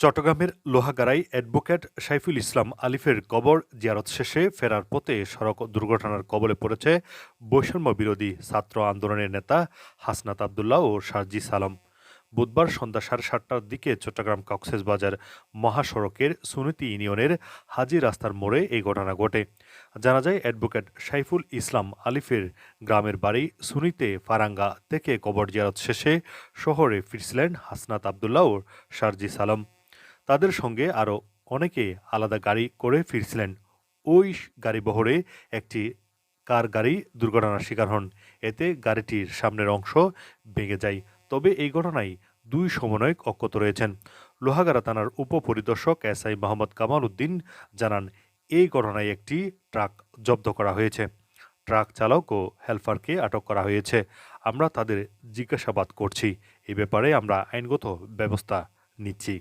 চট্টগ্রামের লোহাগাড়াই অ্যাডভোকেট সাইফুল ইসলাম আলিফের কবর জিয়ারত শেষে ফেরার পথে সড়ক দুর্ঘটনার কবলে পড়েছে বৈষম্য বিরোধী ছাত্র আন্দোলনের নেতা হাসনাত আবদুল্লাহ ও সার্জিস আলম বুধবার সন্ধ্যা সাড়ে সাতটার দিকে চট্টগ্রাম কক্সবাজার মহাসড়কের সুনীতি ইউনিয়নের হাজি রাস্তার মোড়ে এই ঘটনা ঘটে। জানা যায়, অ্যাডভোকেট সাইফুল ইসলাম আলিফের গ্রামের বাড়ি সুনিতে ফারাঙ্গা থেকে কবর জিয়ারত শেষে শহরে ফিরছিলেন হাসনাত আবদুল্লাহ ও সার্জিস আলম তাদের সঙ্গে আরও অনেকে আলাদা গাড়ি করে ফিরছিলেন। ওই গাড়িবহরে একটি কার গাড়ি দুর্ঘটনার শিকার হন। এতে গাড়িটির সামনের অংশ ভেঙে যায়। তবে এই ঘটনায় দুই সমন্বয়ক অক্ষত রয়েছেন। লোহাগাড়া থানার উপপরিদর্শক এস আই মোহাম্মদ কামাল উদ্দিন জানান, এই ঘটনায় একটি ট্রাক জব্দ করা হয়েছে। ট্রাক চালক ও হেলপারকে আটক করা হয়েছে। আমরা তাদের জিজ্ঞাসাবাদ করছি। এ ব্যাপারে আমরা আইনগত ব্যবস্থা নিচ্ছি।